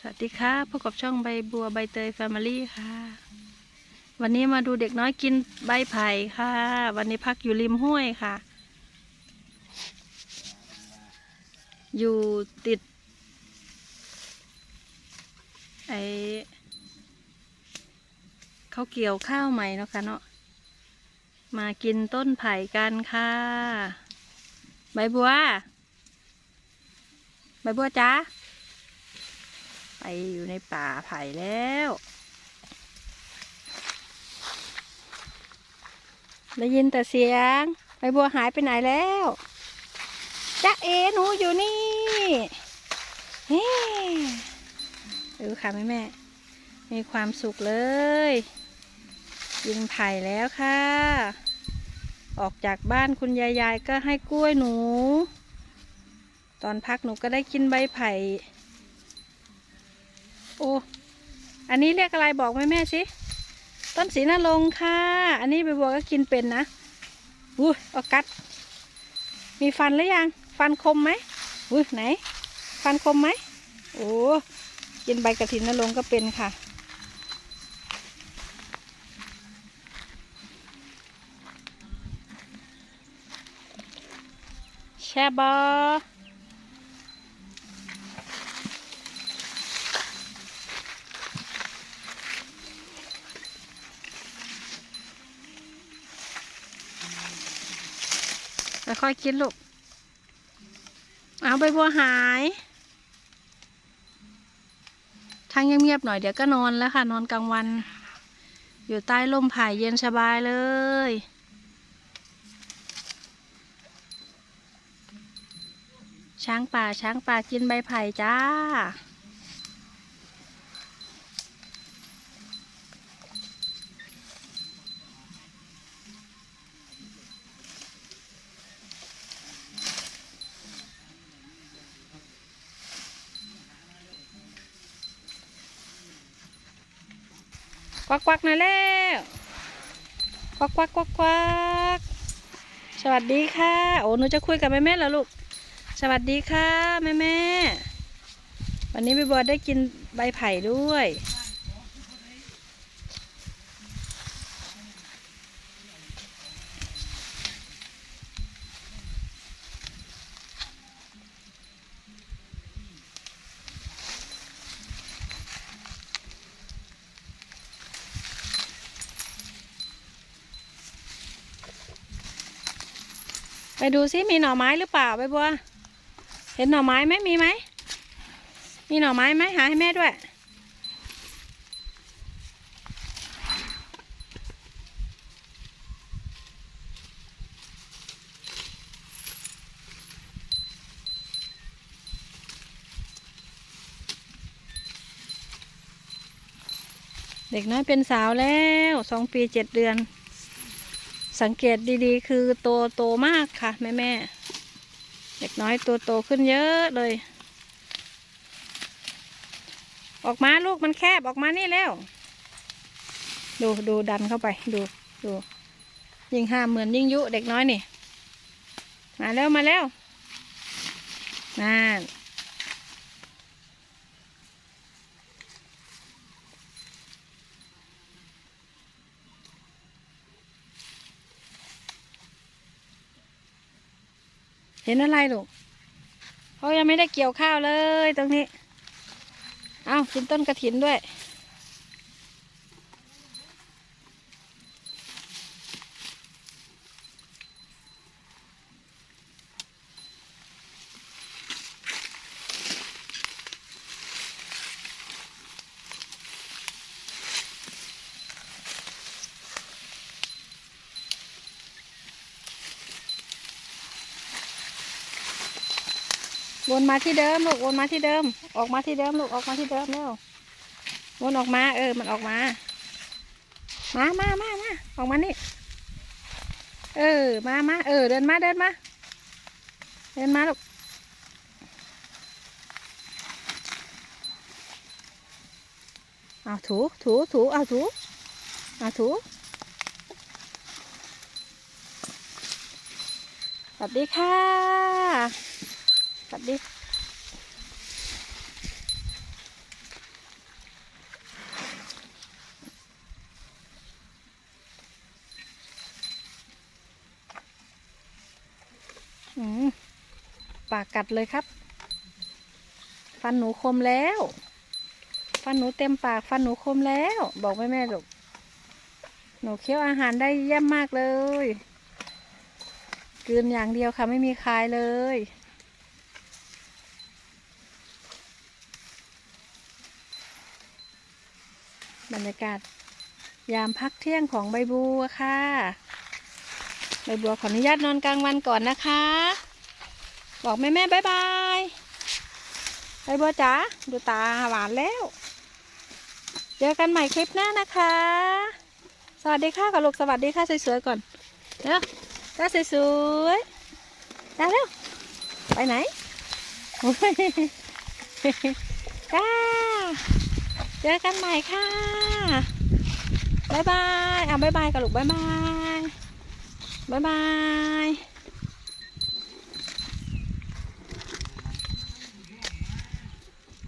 สวัสดีค่ะพบกับช่องใบบัวใบเตยแฟมิลี่ค่ะ วันนี้มาดูเด็กน้อยกินใบไผ่ค่ะ วันนี้พักอยู่ริมห้วยค่ะ อยู่ติดไอเขาเกี่ยวข้าวใหม่เนาะค่ะเนาะมากินต้นไผ่กันค่ะ ใบบัว ใบบัวจ้า อยู่ในป่าไผ่แล้ว ได้ยินแต่เสียงใบบัวหายไปไหนแล้วจ๊ะเอหนูอยู่นี่เฮ้ดูค่ะแม่แม่มีความสุขเลย กินไผ่แล้วค่ะ ออกจากบ้านคุณยายยายก็ให้กล้วยหนู ตอนพักหนูก็ได้กินใบไผ่ โอ้อันนี้เรียกอะไรบอกแม่แม่สิต้นสีนรงค์ค่ะ อันนี้ไปบัวก็กินเป็นนะอุ้ยอากัด มีฟันหรือยัง ฟันคมไหมอุ้ยไหน ฟันคมไหมโอ้กินใบกระถินนรงก็เป็นค่ะแช่บอ ค่อยคิดลูก เอาใบบัวหาย ทางเงียบๆหน่อยเดี๋ยวก็นอนแล้วค่ะ นอนกลางวัน อยู่ใต้ร่มผ่เย็นสบายเลยช้างป่าช้างป่ากินใบไผ่จ้า ควักควักๆหน่อยแล้วควักควักควักควักสวัสดีค่ะ โอ้หนูจะคุยกับแม่แม่เหรอลูก สวัสดีค่ะแม่แม่วันนี้พี่บอลได้กินใบไผ่ด้วย ดูซิมีหน่อไม้หรือเปล่าใบบัว เห็นหน่อไม้ไหมมีไหม มีหน่อไม้ไหมหาให้แม่ด้วย เด็กน้อยเป็นสาวแล้วสองปีเจ็ดเดือน สังเกตดีๆ คือโตโตมากค่ะ แม่แม่เด็กน้อยตัวโตขึ้นเยอะเลย ออกมาลูกมันแคบออกมานี่แล้ว ดูดูดันเข้าไปดูดูยิ่งห้ามเหมือนยิ่งยุเด็กน้อยนี่ มาแล้วมาแล้วนั่น เห็นอะไรลูกเขายังไม่ได้เกี่ยวข้าวเลยตรงนี้ เอากินต้นกระถินด้วย วนมาที่เดิมลูกวนมาที่เดิม ออกมาที่เดิมลูกออกมาที่เดิมเร็ววนออกมา เออ มันออกมา มามามามาออกมานี่ เออ มามาเออ เดินมาเดินมา เดินมาลูกเอาถูถูถูเอาถูเอาถูสวัสดีค่ะ กัดดิปากกัดเลยครับ ฟันหนูคมแล้ว ฟันหนูเต็มปาก ฟันหนูคมแล้ว บอกแม่แม่ลูกหนูเคี้ยวอาหารได้แย่มมากเลย กืนอย่างเดียวค่ะไม่มีคายเลย บรรยากาศยามพักเที่ยงของใบบัวค่ะ ใบบัวขออนุญาตนอนกลางวันก่อนนะคะ บอกแม่แม่บายบายใบบัวจ๋าดูตาหวานแล้ว เจอกันใหม่คลิปหน้านะคะ สวัสดีค่ะกับลูกสวัสดีค่ะสวยๆก่อนเร็วจ้าสวยๆจ้าเร็วไปไหนโอ้ยจ้า เจอกันใหม่ค่ะบายบายอะบายบายกับลูกบายบายบายบาย